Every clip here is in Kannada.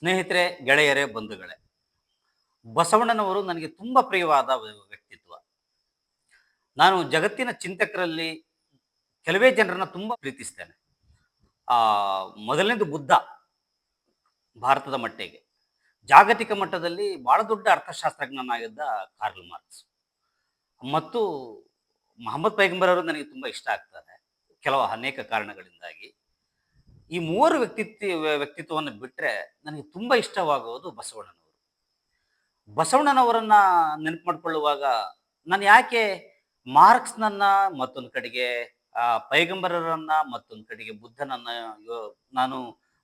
ಸ್ನೇಹಿತರೆ, ಗೆಳೆಯರೇ, ಬಂಧುಗಳೇ, ಬಸವಣ್ಣನವರು ನನಗೆ ತುಂಬ ಪ್ರಿಯವಾದ ವ್ಯಕ್ತಿತ್ವ. ನಾನು ಜಗತ್ತಿನ ಚಿಂತಕರಲ್ಲಿ ಕೆಲವೇ ಜನರನ್ನ ತುಂಬ ಪ್ರೀತಿಸ್ತೇನೆ. ಆ, ಮೊದಲನೇದು ಬುದ್ಧ, ಭಾರತದ ಮಟ್ಟಿಗೆ. ಜಾಗತಿಕ ಮಟ್ಟದಲ್ಲಿ ಬಹಳ ದೊಡ್ಡ ಅರ್ಥಶಾಸ್ತ್ರಜ್ಞನಾಗಿದ್ದ ಕಾರ್ಲ್ ಮಾರ್ಕ್ಸ್. ಮತ್ತು ಮಹಮ್ಮದ್ ಪೈಗಂಬರ್ ಅವರು ನನಗೆ ತುಂಬ ಇಷ್ಟ ಆಗ್ತಾರೆ, ಕೆಲವು ಅನೇಕ ಕಾರಣಗಳಿಂದಾಗಿ. ಈ ಮೂವರು ವ್ಯಕ್ತಿತ್ವ ವ್ಯಕ್ತಿತ್ವವನ್ನು ಬಿಟ್ಟರೆ ನನಗೆ ತುಂಬ ಇಷ್ಟವಾಗುವುದು ಬಸವಣ್ಣನವರು. ಬಸವಣ್ಣನವರನ್ನ ನೆನಪು ಮಾಡಿಕೊಳ್ಳುವಾಗ ನಾನು ಯಾಕೆ ಮಾರ್ಕ್ಸ್ನನ್ನ ಮತ್ತೊಂದು ಕಡೆಗೆ ಆ, ಪೈಗಂಬರರನ್ನ ಮತ್ತೊಂದು ಕಡೆಗೆ ಬುದ್ಧನನ್ನ ನಾನು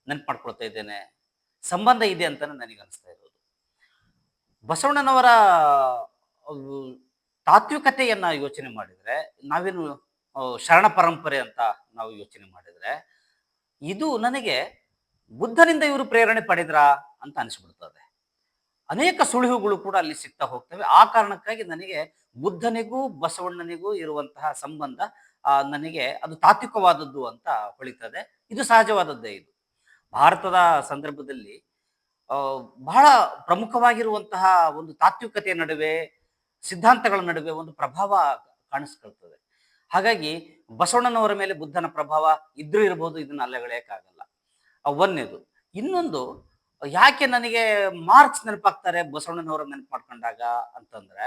ನೆನಪು ಮಾಡ್ಕೊಳ್ತಾ ಇದ್ದೇನೆ ಸಂಬಂಧ ಇದೆ ಅಂತಾನೆ ನನಗೆ ಅನಿಸ್ತಾ ಇರೋದು. ಬಸವಣ್ಣನವರ ತಾತ್ವಿಕತೆಯನ್ನ ಯೋಚನೆ ಮಾಡಿದ್ರೆ ನಾವೇನು ಶರಣ ಪರಂಪರೆ ಅಂತ ನಾವು ಯೋಚನೆ ಮಾಡಿದ್ರೆ ಇದು ನನಗೆ ಬುದ್ಧನಿಂದ ಇವರು ಪ್ರೇರಣೆ ಪಡೆದ್ರಾ ಅಂತ ಅನಿಸ್ಬಿಡ್ತದೆ. ಅನೇಕ ಸುಳಿವುಗಳು ಕೂಡ ಅಲ್ಲಿ ಸಿಗ್ತಾ ಹೋಗ್ತವೆ. ಆ ಕಾರಣಕ್ಕಾಗಿ ನನಗೆ ಬುದ್ಧನಿಗೂ ಬಸವಣ್ಣನಿಗೂ ಇರುವಂತಹ ಸಂಬಂಧ ನನಗೆ ಅದು ತಾತ್ವಿಕವಾದದ್ದು ಅಂತ ಹೊಳಿತದೆ. ಇದು ಸಹಜವಾದದ್ದೇ ಇದು. ಭಾರತದ ಸಂದರ್ಭದಲ್ಲಿ ಬಹಳ ಪ್ರಮುಖವಾಗಿರುವಂತಹ ಒಂದು ತಾತ್ವಿಕತೆಯ ನಡುವೆ, ಸಿದ್ಧಾಂತಗಳ ನಡುವೆ ಒಂದು ಪ್ರಭಾವ ಕಾಣಿಸ್ಕೊಳ್ತದೆ. ಹಾಗಾಗಿ ಬಸವಣ್ಣನವರ ಮೇಲೆ ಬುದ್ಧನ ಪ್ರಭಾವ ಇದ್ರೂ ಇರಬಹುದು ಇದನ್ನ ಅಲ್ಲಗಳೆಯಕ್ಕಾಗಲ್ಲ ಒಂದೇದು ಇನ್ನೊಂದು, ಯಾಕೆ ನನಗೆ ಮಾರ್ಕ್ಸ್ ನೆನಪಾಗ್ತಾರೆ ಬಸವಣ್ಣನವರ ನೆನಪು ಮಾಡ್ಕೊಂಡಾಗ ಅಂತಂದ್ರೆ,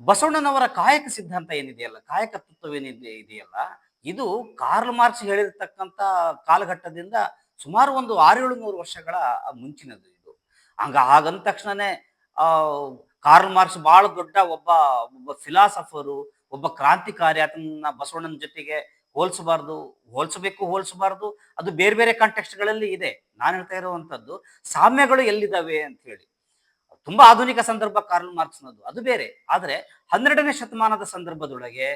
ಬಸವಣ್ಣನವರ ಕಾಯಕ ಸಿದ್ಧಾಂತ ಏನಿದೆಯಲ್ಲ, ಕಾಯಕ ತತ್ವವೇನಿದೆ ಇದೆಯಲ್ಲ, ಇದು ಕಾರ್ಲ್ ಮಾರ್ಕ್ಸ್ ಹೇಳಿರ್ತಕ್ಕಂಥ ಕಾಲಘಟ್ಟದಿಂದ ಸುಮಾರು ಒಂದು ಆರೇಳು ನೂರು ವರ್ಷಗಳ ಮುಂಚಿನದು ಇದು. ಹಂಗ ಹಾಗಂದ ತಕ್ಷಣನೇ ಕಾರ್ಲ್ ಮಾರ್ಕ್ಸ್ ಬಹಳ ದೊಡ್ಡ ಒಬ್ಬ ಒಬ್ಬ ಫಿಲಾಸಫರು ಒಬ್ಬ ಕ್ರಾಂತಿಕಾರಿ ಆತನ ಬಸವಣ್ಣನ ಜೊತೆಗೆ ಹೋಲಿಸಬಾರ್ದು, ಹೋಲಿಸಬೇಕು, ಹೋಲಿಸಬಾರ್ದು, ಅದು ಬೇರೆ ಬೇರೆ ಕಾಂಟೆಕ್ಸ್ಟ್ಗಳಲ್ಲಿ ಇದೆ. ನಾನು ಹೇಳ್ತಾ ಇರುವಂತದ್ದು, ಸಾಮ್ಯಗಳು ಎಲ್ಲಿದ್ದಾವೆ ಅಂತ ಹೇಳಿ. ತುಂಬಾ ಆಧುನಿಕ ಸಂದರ್ಭ ಕಾರ್ಲ್ ಮಾರ್ಕ್ಸ್ನದು ಅದು ಬೇರೆ. ಆದ್ರೆ ಹನ್ನೆರಡನೇ ಶತಮಾನದ ಸಂದರ್ಭದೊಳಗೆ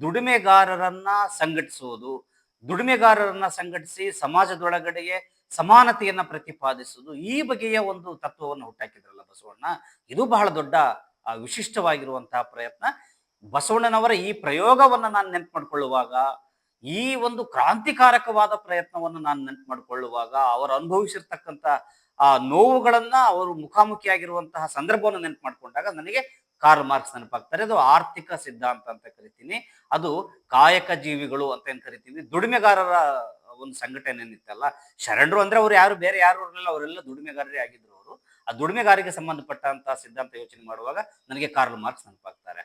ದುಡಿಮೆಗಾರರನ್ನ ಸಂಘಟಿಸುವುದು, ದುಡಿಮೆಗಾರರನ್ನ ಸಂಘಟಿಸಿ ಸಮಾಜದೊಳಗಡೆಗೆ ಸಮಾನತೆಯನ್ನ ಪ್ರತಿಪಾದಿಸುವುದು ಈ ಬಗೆಯ ಒಂದು ತತ್ವವನ್ನು ಹುಟ್ಟಾಕಿದ್ರಲ್ಲ ಬಸವಣ್ಣ. ಇದು ಬಹಳ ದೊಡ್ಡ ವಿಶಿಷ್ಟವಾಗಿರುವಂತಹ ಪ್ರಯತ್ನ. ಬಸವಣ್ಣನವರ ಈ ಪ್ರಯೋಗವನ್ನ ನಾನು ನೆನಪು ಮಾಡಿಕೊಳ್ಳುವಾಗ, ಈ ಒಂದು ಕ್ರಾಂತಿಕಾರಕವಾದ ಪ್ರಯತ್ನವನ್ನು ನಾನು ನೆನಪು ಮಾಡಿಕೊಳ್ಳುವಾಗ, ಅವರು ಅನುಭವಿಸಿರ್ತಕ್ಕಂಥ ಆ ನೋವುಗಳನ್ನ ಅವರು ಮುಖಾಮುಖಿಯಾಗಿರುವಂತಹ ಸಂದರ್ಭವನ್ನು ನೆನಪು ಮಾಡಿಕೊಂಡಾಗ ನನಗೆ ಕಾರ್ಲ್ ಮಾರ್ಕ್ಸ್ ನೆನಪಾಗ್ತಾರೆ. ಅದು ಆರ್ಥಿಕ ಸಿದ್ಧಾಂತ ಅಂತ ಕರಿತೀನಿ. ಅದು ಕಾಯಕ ಜೀವಿಗಳು ಅಂತ ಏನ್ ಕರಿತೀವಿ? ದುಡಿಮೆಗಾರರ ಒಂದು ಸಂಘಟನೆ ಏನಿತ್ತಲ್ಲ, ಶರಣರು ಅಂದ್ರೆ ಅವ್ರು ಯಾರು, ಬೇರೆ ಯಾರು ಅವರೆಲ್ಲ ದುಡಿಮೆಗಾರರೇ ಆಗಿದ್ರು ಅವರು. ಆ ದುಡಿಮೆಗಾರಿಗೆ ಸಂಬಂಧಪಟ್ಟಂತಹ ಸಿದ್ಧಾಂತ ಯೋಚನೆ ಮಾಡುವಾಗ ನನಗೆ ಕಾರ್ಲ್ ಮಾರ್ಕ್ಸ್ ನೆನಪಾಗ್ತಾರೆ.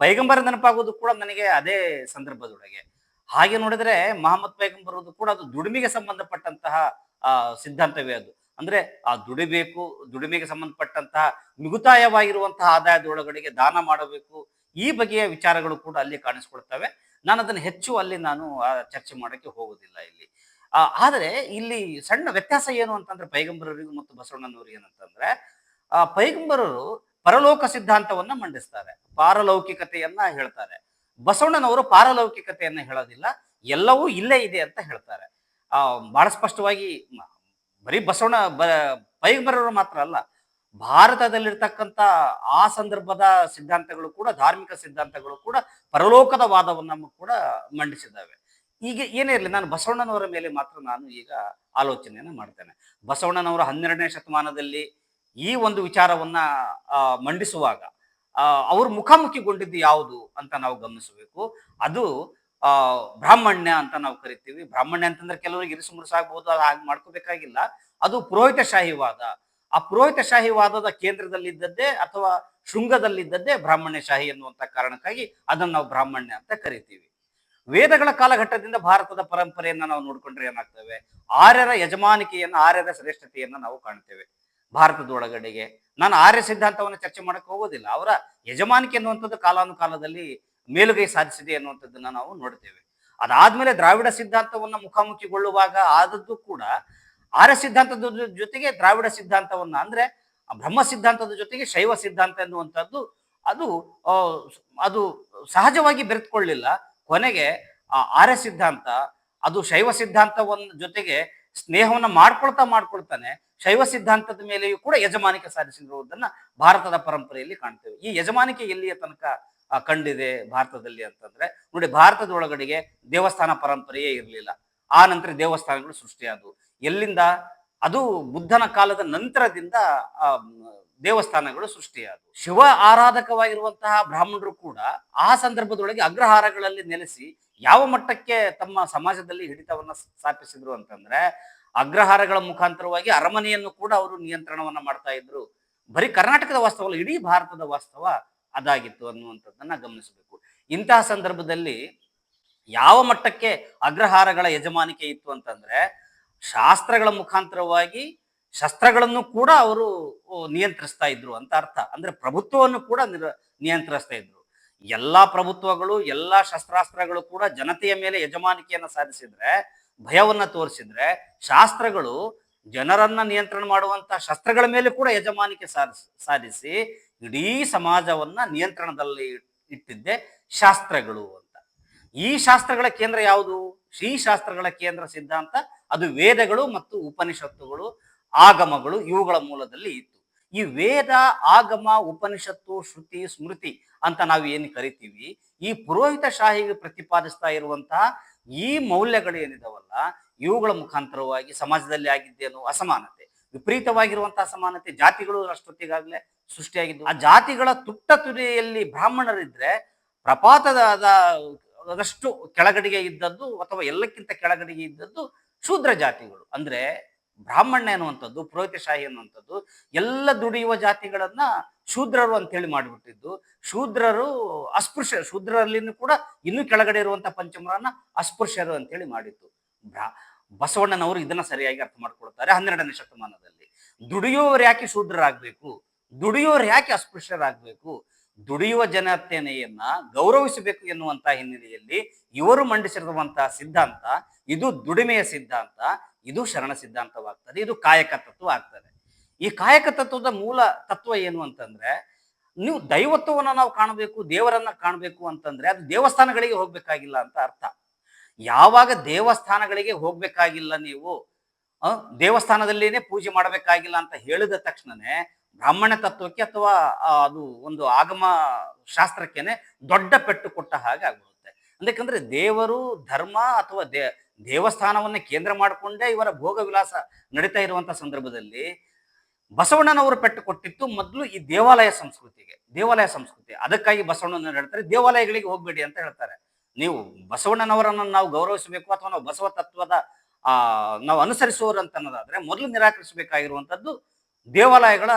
ಪೈಗಂಬರ ನೆನಪಾಗೋದು ಕೂಡ ನನಗೆ ಅದೇ ಸಂದರ್ಭದೊಳಗೆ. ಹಾಗೆ ನೋಡಿದ್ರೆ ಮಹಮ್ಮದ್ ಪೈಗಂಬರದು ಕೂಡ ಅದು ದುಡಿಮೆಗೆ ಸಂಬಂಧಪಟ್ಟಂತಹ, ಆ, ಸಿದ್ಧಾಂತವೇ ಅದು. ಅಂದ್ರೆ ಆ ದುಡಿಬೇಕು, ದುಡಿಮೆಗೆ ಸಂಬಂಧಪಟ್ಟಂತಹ ಮಿಗುತಾಯವಾಗಿರುವಂತಹ ಆದಾಯದೊಳಗಡೆಗೆ ದಾನ ಮಾಡಬೇಕು, ಈ ಬಗೆಯ ವಿಚಾರಗಳು ಕೂಡ ಅಲ್ಲಿ ಕಾಣಿಸ್ಕೊಳ್ತವೆ. ನಾನು ಅದನ್ನು ಹೆಚ್ಚು ಅಲ್ಲಿ ನಾನು ಚರ್ಚೆ ಮಾಡೋಕ್ಕೆ ಹೋಗೋದಿಲ್ಲ ಇಲ್ಲಿ. ಆದರೆ ಇಲ್ಲಿ ಸಣ್ಣ ವ್ಯತ್ಯಾಸ ಏನು ಅಂತಂದ್ರೆ ಪೈಗಂಬರರಿಗೂ ಮತ್ತು ಬಸವಣ್ಣನವರಿಗೆ ಏನಂತಂದ್ರೆ, ಆ, ಪೈಗಂಬರರು ಪರಲೋಕ ಸಿದ್ಧಾಂತವನ್ನ ಮಂಡಿಸ್ತಾರೆ. ಪಾರಲೌಕಿಕತೆಯನ್ನ ಹೇಳ್ತಾರೆ. ಬಸವಣ್ಣನವರು ಪಾರಲೌಕಿಕತೆಯನ್ನ ಹೇಳೋದಿಲ್ಲ. ಎಲ್ಲವೂ ಇಲ್ಲೇ ಇದೆ ಅಂತ ಹೇಳ್ತಾರೆ. ಆ, ಬಹಳ ಸ್ಪಷ್ಟವಾಗಿ ಬರೀ ಬಸವಣ್ಣ ಬ ಪೈಗಂಬರರು ಮಾತ್ರ ಅಲ್ಲ, ಭಾರತದಲ್ಲಿರ್ತಕ್ಕಂಥ ಆ ಸಂದರ್ಭದ ಸಿದ್ಧಾಂತಗಳು ಕೂಡ, ಧಾರ್ಮಿಕ ಸಿದ್ಧಾಂತಗಳು ಕೂಡ ಪರಲೋಕದ ವಾದವನ್ನು ಕೂಡ ಮಂಡಿಸಿದ್ದಾವೆ. ಈಗ ಏನೇ ಇರಲಿ, ನಾನು ಬಸವಣ್ಣನವರ ಮೇಲೆ ಮಾತ್ರ ನಾನು ಈಗ ಆಲೋಚನೆಯನ್ನು ಮಾಡ್ತೇನೆ. ಬಸವಣ್ಣನವರು ಹನ್ನೆರಡನೇ ಶತಮಾನದಲ್ಲಿ ಈ ಒಂದು ವಿಚಾರವನ್ನ ಮಂಡಿಸುವಾಗ ಅವರು ಮುಖಾಮುಖಿಗೊಂಡಿದ್ದು ಯಾವುದು ಅಂತ ನಾವು ಗಮನಿಸಬೇಕು. ಅದು ಬ್ರಾಹ್ಮಣ್ಯ ಅಂತ ನಾವು ಕರಿತೀವಿ. ಬ್ರಾಹ್ಮಣ್ಯ ಅಂತಂದ್ರೆ ಕೆಲವರಿಗೆ ಇರಿಸು ಮುರುಸಾಗ್ಬೋದು ಅದು ಹಾಗೆ ಮಾಡ್ಕೋಬೇಕಾಗಿಲ್ಲ. ಅದು ಪುರೋಹಿತಶಾಹಿವಾದ. ಆ ಪುರೋಹಿತಶಾಹಿವಾದದ ಕೇಂದ್ರದಲ್ಲಿದ್ದದ್ದೇ ಅಥವಾ ಶೃಂಗದಲ್ಲಿದ್ದದ್ದೇ ಬ್ರಾಹ್ಮಣ್ಯಶಾಹಿ ಎನ್ನುವಂತ ಕಾರಣಕ್ಕಾಗಿ ಅದನ್ನು ನಾವು ಬ್ರಾಹ್ಮಣ್ಯ ಅಂತ ಕರಿತೀವಿ. ವೇದಗಳ ಕಾಲಘಟ್ಟದಿಂದ ಭಾರತದ ಪರಂಪರೆಯನ್ನ ನಾವು ನೋಡ್ಕೊಂಡ್ರೆ ಏನಾಗ್ತವೆ? ಆರ್ಯರ ಯಜಮಾನಿಕೆಯನ್ನ, ಆರ್ಯರ ಶ್ರೇಷ್ಠತೆಯನ್ನ ನಾವು ಕಾಣ್ತೇವೆ. ಭಾರತದ ಒಳಗಡೆಗೆ ನಾನು ಆರ್ಯ ಸಿದ್ಧಾಂತವನ್ನು ಚರ್ಚೆ ಮಾಡಕ್ಕೆ ಹೋಗೋದಿಲ್ಲ. ಅವರ ಯಜಮಾನಿಕೆ ಅನ್ನುವಂಥದ್ದು ಕಾಲಾನುಕಾಲದಲ್ಲಿ ಮೇಲುಗೈ ಸಾಧಿಸಿದೆ ಅನ್ನುವಂಥದ್ದನ್ನ ನಾವು ನೋಡ್ತೇವೆ. ಅದಾದ್ಮೇಲೆ ದ್ರಾವಿಡ ಸಿದ್ಧಾಂತವನ್ನ ಮುಖಾಮುಖಿಗೊಳ್ಳುವಾಗ ಆದದ್ದು ಕೂಡ ಆರ್ಯ ಸಿದ್ಧಾಂತದ ಜೊತೆಗೆ ದ್ರಾವಿಡ ಸಿದ್ಧಾಂತವನ್ನ ಅಂದ್ರೆ ಬ್ರಹ್ಮ ಸಿದ್ಧಾಂತದ ಜೊತೆಗೆ ಶೈವ ಸಿದ್ಧಾಂತ ಎನ್ನುವಂಥದ್ದು ಅದು ಅದು ಸಹಜವಾಗಿ ಬೆರೆತುಕೊಳ್ಳಿಲ್ಲ. ಕೊನೆಗೆ ಆ ಆರ್ಯ ಸಿದ್ಧಾಂತ, ಅದು ಶೈವ ಸಿದ್ಧಾಂತವನ್ನ ಜೊತೆಗೆ ಸ್ನೇಹವನ್ನ ಮಾಡ್ಕೊಳ್ತಾ ಮಾಡ್ಕೊಳ್ತಾನೆ, ಶೈವ ಸಿದ್ಧಾಂತದ ಮೇಲೆಯೂ ಕೂಡ ಯಜಮಾನಿಕೆ ಸಾಧಿಸಿರುವುದನ್ನ ಭಾರತದ ಪರಂಪರೆಯಲ್ಲಿ ಕಾಣ್ತೇವೆ. ಈ ಯಜಮಾನಿಕೆ ಎಲ್ಲಿಯ ತನಕ ಕಂಡಿದೆ ಭಾರತದಲ್ಲಿ ಅಂತಂದ್ರೆ, ನೋಡಿ ಭಾರತದ ಒಳಗಡೆಗೆ ದೇವಸ್ಥಾನ ಪರಂಪರೆಯೇ ಇರಲಿಲ್ಲ. ಆ ನಂತರ ದೇವಸ್ಥಾನಗಳು ಸೃಷ್ಟಿಯಾದವು. ಎಲ್ಲಿಂದ? ಅದು ಬುದ್ಧನ ಕಾಲದ ನಂತರದಿಂದ, ಆ ದೇವಸ್ಥಾನಗಳು ಸೃಷ್ಟಿಯಾದವು. ಶಿವ ಆರಾಧಕವಾಗಿರುವಂತಹ ಬ್ರಾಹ್ಮಣರು ಕೂಡ ಆ ಸಂದರ್ಭದೊಳಗೆ ಅಗ್ರಹಾರಗಳಲ್ಲಿ ನೆಲೆಸಿ ಯಾವ ಮಟ್ಟಕ್ಕೆ ತಮ್ಮ ಸಮಾಜದಲ್ಲಿ ಹಿಡಿತವನ್ನ ಸ್ಥಾಪಿಸಿದ್ರು ಅಂತಂದ್ರೆ ಅಗ್ರಹಾರಗಳ ಮುಖಾಂತರವಾಗಿ ಅರಮನೆಯನ್ನು ಕೂಡ ಅವರು ನಿಯಂತ್ರಣವನ್ನ ಮಾಡ್ತಾ ಇದ್ರು. ಬರೀ ಕರ್ನಾಟಕದ ವಾಸ್ತವಲ್ಲ ಇಡೀ ಭಾರತದ ವಾಸ್ತವ ಅದಾಗಿತ್ತು ಅನ್ನುವಂಥದ್ದನ್ನ ಗಮನಿಸಬೇಕು. ಇಂತಹ ಸಂದರ್ಭದಲ್ಲಿ ಯಾವ ಮಟ್ಟಕ್ಕೆ ಅಗ್ರಹಾರಗಳ ಯಜಮಾನಿಕೆ ಇತ್ತು ಅಂತಂದ್ರೆ ಶಾಸ್ತ್ರಗಳ ಮುಖಾಂತರವಾಗಿ ಶಸ್ತ್ರಗಳನ್ನು ಕೂಡ ಅವರು ನಿಯಂತ್ರಿಸ್ತಾ ಇದ್ರು ಅಂತ ಅರ್ಥ. ಅಂದ್ರೆ ಪ್ರಭುತ್ವವನ್ನು ಕೂಡ ನಿಯಂತ್ರಿಸ್ತಾ ಇದ್ರು. ಎಲ್ಲಾ ಪ್ರಭುತ್ವಗಳು, ಎಲ್ಲಾ ಶಸ್ತ್ರಾಸ್ತ್ರಗಳು ಕೂಡ ಜನತೆಯ ಮೇಲೆ ಯಜಮಾನಿಕೆಯನ್ನ ಸಾಧಿಸಿದ್ರೆ, ಭಯವನ್ನ ತೋರಿಸಿದ್ರೆ, ಶಾಸ್ತ್ರಗಳು ಜನರನ್ನ ನಿಯಂತ್ರಣ ಮಾಡುವಂತ ಶಸ್ತ್ರಗಳ ಮೇಲೆ ಕೂಡ ಯಜಮಾನಿಕೆ ಸಾಧಿಸಿ ಸಾಧಿಸಿ ಇಡೀ ಸಮಾಜವನ್ನ ನಿಯಂತ್ರಣದಲ್ಲಿ ಇಟ್ಟಿದ್ದೆ ಶಾಸ್ತ್ರಗಳು ಅಂತ. ಈ ಶಾಸ್ತ್ರಗಳ ಕೇಂದ್ರ ಯಾವುದು? ಶ್ರೀ ಶಾಸ್ತ್ರಗಳ ಕೇಂದ್ರ ಸಿದ್ಧಾಂತ, ಅದು ವೇದಗಳು ಮತ್ತು ಉಪನಿಷತ್ತುಗಳು ಆಗಮಗಳು ಇವುಗಳ ಮೂಲದಲ್ಲಿ ಇತ್ತು. ಈ ವೇದ, ಆಗಮ, ಉಪನಿಷತ್ತು, ಶ್ರುತಿ, ಸ್ಮೃತಿ ಅಂತ ನಾವು ಏನು ಕರಿತೀವಿ, ಈ ಪುರೋಹಿತ ಶಾಹಿಗೆ ಪ್ರತಿಪಾದಿಸ್ತಾ ಇರುವಂತಹ ಈ ಮೌಲ್ಯಗಳು ಏನಿದಾವಲ್ಲ ಇವುಗಳ ಮುಖಾಂತರವಾಗಿ ಸಮಾಜದಲ್ಲಿ ಆಗಿದ್ದೇನು ಅಸಮಾನತೆ ವಿಪರೀತವಾಗಿರುವಂತಹ ಅಸಮಾನತೆ, ಜಾತಿಗಳು ಅಷ್ಟೊತ್ತಿಗಾಗಲೇ ಸೃಷ್ಟಿಯಾಗಿದ್ದು, ಆ ಜಾತಿಗಳ ತುಟ್ಟ ತುದಿಯಲ್ಲಿ ಬ್ರಾಹ್ಮಣರಿದ್ರೆ ಪ್ರಪಾತದ ಅದಷ್ಟು ಕೆಳಗಡೆಗೆ ಇದ್ದದ್ದು ಅಥವಾ ಎಲ್ಲಕ್ಕಿಂತ ಕೆಳಗಡೆಗೆ ಇದ್ದದ್ದು ಶೂದ್ರ ಜಾತಿಗಳು. ಅಂದ್ರೆ ಬ್ರಾಹ್ಮಣ್ಯ ಅನ್ನುವಂಥದ್ದು, ಪುರೋಹಿತಶಾಹಿ ಅನ್ನುವಂಥದ್ದು, ಎಲ್ಲ ದುಡಿಯುವ ಜಾತಿಗಳನ್ನ ಶೂದ್ರರು ಅಂತ ಹೇಳಿ ಮಾಡಿಬಿಟ್ಟಿದ್ದು. ಶೂದ್ರರು ಅಸ್ಪೃಶ್ಯ, ಶೂದ್ರರಲ್ಲಿನೂ ಕೂಡ ಇನ್ನೂ ಕೆಳಗಡೆ ಇರುವಂತಹ ಪಂಚಮರನ್ನ ಅಸ್ಪೃಶ್ಯರು ಅಂತ ಹೇಳಿ ಮಾಡಿತ್ತು ಬ್ರಾ- ಬಸವಣ್ಣನವರು ಇದನ್ನ ಸರಿಯಾಗಿ ಅರ್ಥ ಮಾಡ್ಕೊಳ್ತಾರೆ ಹನ್ನೆರಡನೇ ಶತಮಾನದಲ್ಲಿ. ದುಡಿಯುವವರು ಯಾಕೆ ಶೂದ್ರರಾಗಬೇಕು? ದುಡಿಯುವವರು ಯಾಕೆ ಅಸ್ಪೃಶ್ಯರಾಗಬೇಕು? ದುಡಿಯುವ ಜನತೆಯನ್ನ ಗೌರವಿಸಬೇಕು ಎನ್ನುವಂತಹ ಹಿನ್ನೆಲೆಯಲ್ಲಿ ಇವರು ಮಂಡಿಸಿರುವಂತಹ ಸಿದ್ಧಾಂತ, ಇದು ದುಡಿಮೆಯ ಸಿದ್ಧಾಂತ. ಇದು ಶರಣ ಸಿದ್ಧಾಂತವಾಗ್ತದೆ, ಇದು ಕಾಯಕ ತತ್ವ ಆಗ್ತದೆ ಈ ಕಾಯಕ ತತ್ವದ ಮೂಲ ತತ್ವ ಏನು ಅಂತಂದ್ರೆ, ನೀವು ದೈವತ್ವವನ್ನ ನಾವು ಕಾಣಬೇಕು, ದೇವರನ್ನ ಕಾಣಬೇಕು ಅಂತಂದ್ರೆ ಅದು ದೇವಸ್ಥಾನಗಳಿಗೆ ಹೋಗ್ಬೇಕಾಗಿಲ್ಲ ಅಂತ ಅರ್ಥ. ಯಾವಾಗ ದೇವಸ್ಥಾನಗಳಿಗೆ ಹೋಗ್ಬೇಕಾಗಿಲ್ಲ ನೀವು ದೇವಸ್ಥಾನದಲ್ಲಿನೇ ಪೂಜೆ ಮಾಡಬೇಕಾಗಿಲ್ಲ ಅಂತ ಹೇಳಿದ ತಕ್ಷಣನೇ ಬ್ರಾಹ್ಮಣ ತತ್ವಕ್ಕೆ ಅಥವಾ ಅದು ಒಂದು ಆಗಮ ಶಾಸ್ತ್ರಕ್ಕೇನೆ ದೊಡ್ಡ ಪೆಟ್ಟು ಕೊಟ್ಟ ಹಾಗೆ ಆಗ್ಬಿಡುತ್ತೆ. ಯಾಕಂದ್ರೆ ದೇವರು ಧರ್ಮ ಅಥವಾ ದೇ ದೇವಸ್ಥಾನವನ್ನ ಕೇಂದ್ರ ಮಾಡಿಕೊಂಡೇ ಇವರ ಭೋಗ ವಿಲಾಸ ನಡೀತಾ ಇರುವಂತ ಸಂದರ್ಭದಲ್ಲಿ ಬಸವಣ್ಣನವರು ಪೆಟ್ಟು ಕೊಟ್ಟಿತ್ತು ಮೊದಲು ಈ ದೇವಾಲಯ ಸಂಸ್ಕೃತಿಗೆ, ದೇವಾಲಯ ಸಂಸ್ಕೃತಿ. ಅದಕ್ಕಾಗಿ ಬಸವಣ್ಣನ ಹೇಳ್ತಾರೆ, ದೇವಾಲಯಗಳಿಗೆ ಹೋಗಬೇಡಿ ಅಂತ ಹೇಳ್ತಾರೆ. ನೀವು ಬಸವಣ್ಣನವರನ್ನ ನಾವು ಗೌರವಿಸಬೇಕು ಅಥವಾ ನಾವು ಬಸವ ತತ್ವದ, ಆ, ನಾವು ಅನುಸರಿಸುವವರು ಅಂತ ಅನ್ನೋದಾದ್ರೆ ಮೊದಲು ನಿರಾಕರಿಸಬೇಕಾಗಿರುವಂಥದ್ದು ದೇವಾಲಯಗಳ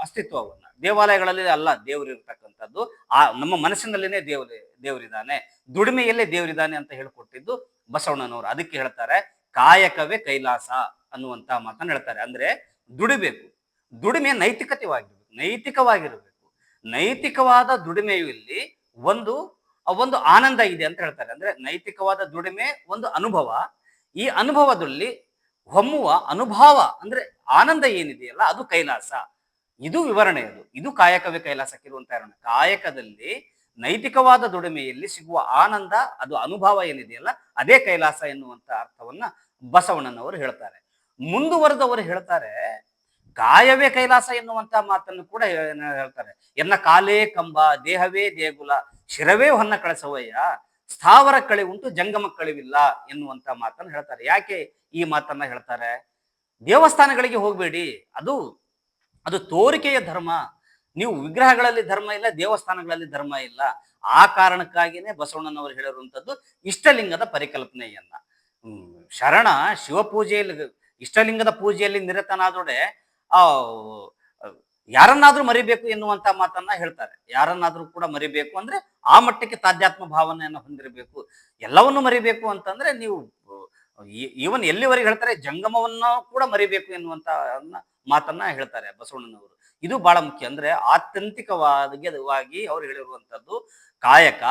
ಅಸ್ತಿತ್ವವನ್ನ. ದೇವಾಲಯಗಳಲ್ಲಿ ಅಲ್ಲ, ದೇವರು ಇರ್ತಕ್ಕಂಥದ್ದು. ಆ, ನಮ್ಮ ಮನಸ್ಸಿನಲ್ಲಿನೇ ದೇವ್ರ, ದೇವರಿದ್ದಾನೆ. ದುಡಿಮೆಯಲ್ಲೇ ದೇವರಿದ್ದಾನೆ ಅಂತ ಹೇಳಿಕೊಟ್ಟಿದ್ದು ಬಸವಣ್ಣನವರು ಅದಕ್ಕೆ ಹೇಳ್ತಾರೆ, ಕಾಯಕವೇ ಕೈಲಾಸ ಅನ್ನುವಂತ ಮಾತನ್ನ ಹೇಳ್ತಾರೆ. ಅಂದ್ರೆ ದುಡಿಬೇಕು. ದುಡಿಮೆ ನೈತಿಕತೆವಾಗಿರ್ಬೇಕು, ನೈತಿಕವಾಗಿರಬೇಕು. ನೈತಿಕವಾದ ದುಡಿಮೆಯು ಇಲ್ಲಿ ಒಂದು ಒಂದು ಆನಂದ ಇದೆ ಅಂತ ಹೇಳ್ತಾರೆ. ಅಂದ್ರೆ ನೈತಿಕವಾದ ದುಡಿಮೆ ಒಂದು ಅನುಭವ. ಈ ಅನುಭವದಲ್ಲಿ ಹೊಮ್ಮುವ ಅನುಭವ, ಅಂದ್ರೆ ಆನಂದ ಏನಿದೆಯಲ್ಲ, ಅದು ಕೈಲಾಸ. ಇದು ವಿವರಣೆ ಅದು. ಇದು ಕಾಯಕವೇ ಕೈಲಾಸಕ್ಕಿರುವಂತ ಕಾಯಕದಲ್ಲಿ ನೈತಿಕವಾದ ದುಡಿಮೆಯಲ್ಲಿ ಸಿಗುವ ಆನಂದ, ಅದು ಅನುಭವ ಏನಿದೆಯಲ್ಲ, ಅದೇ ಕೈಲಾಸ ಎನ್ನುವಂತ ಅರ್ಥವನ್ನ ಬಸವಣ್ಣನವರು ಹೇಳ್ತಾರೆ. ಮುಂದುವರೆದವರು ಹೇಳ್ತಾರೆ, ಕಾಯವೇ ಕೈಲಾಸ ಎನ್ನುವಂತ ಮಾತನ್ನು ಕೂಡ ಹೇಳ್ತಾರೆ. ಎನ್ನ ಕಾಲೇ ಕಂಬ, ದೇಹವೇ ದೇಗುಲ, ಶಿರವೇ ಹೊನ್ನ ಕಳಸವಯ್ಯ, ಸ್ಥಾವರ ಕಳಿ ಉಂಟು, ಜಂಗಮ ಕಳಿವಿಲ್ಲ ಎನ್ನುವಂತ ಮಾತನ್ನು ಹೇಳ್ತಾರೆ. ಯಾಕೆ ಈ ಮಾತನ್ನ ಹೇಳ್ತಾರೆ? ದೇವಸ್ಥಾನಗಳಿಗೆ ಹೋಗಬೇಡಿ. ಅದು ಅದು ತೋರಿಕೆಯ ಧರ್ಮ. ನೀವು ವಿಗ್ರಹಗಳಲ್ಲಿ ಧರ್ಮ ಇಲ್ಲ, ದೇವಸ್ಥಾನಗಳಲ್ಲಿ ಧರ್ಮ ಇಲ್ಲ. ಆ ಕಾರಣಕ್ಕಾಗಿನೇ ಬಸವಣ್ಣನವರು ಹೇಳಿರುವಂಥದ್ದು ಇಷ್ಟಲಿಂಗದ ಪರಿಕಲ್ಪನೆಯನ್ನ. ಶರಣ ಶಿವಪೂಜೆಯಲ್ಲಿ ಇಷ್ಟಲಿಂಗದ ಪೂಜೆಯಲ್ಲಿ ನಿರತನಾದೊಡೆ, ಆ, ಯಾರನ್ನಾದ್ರೂ ಮರಿಬೇಕು ಎನ್ನುವಂತ ಮಾತನ್ನ ಹೇಳ್ತಾರೆ. ಯಾರನ್ನಾದ್ರೂ ಕೂಡ ಮರಿಬೇಕು ಅಂದ್ರೆ ಆ ಮಟ್ಟಕ್ಕೆ ತಾಧ್ಯಾತ್ಮ ಭಾವನೆಯನ್ನು ಹೊಂದಿರಬೇಕು. ಎಲ್ಲವನ್ನು ಮರಿಬೇಕು ಅಂತಂದ್ರೆ ನೀವು ಇವನ್ ಎಲ್ಲಿವರೆಗೆ ಹೇಳ್ತಾರೆ ಜಂಗಮವನ್ನ ಕೂಡ ಮರಿಬೇಕು ಎನ್ನುವಂತ ಮಾತನ್ನ ಹೇಳ್ತಾರೆ ಬಸವಣ್ಣನವರು. ಇದು ಬಹಳ ಮುಖ್ಯ. ಅಂದ್ರೆ ಆತ್ಯಂತಿಕವಾಗಿ ಅವ್ರು ಹೇಳಿರುವಂತದ್ದು ಕಾಯಕ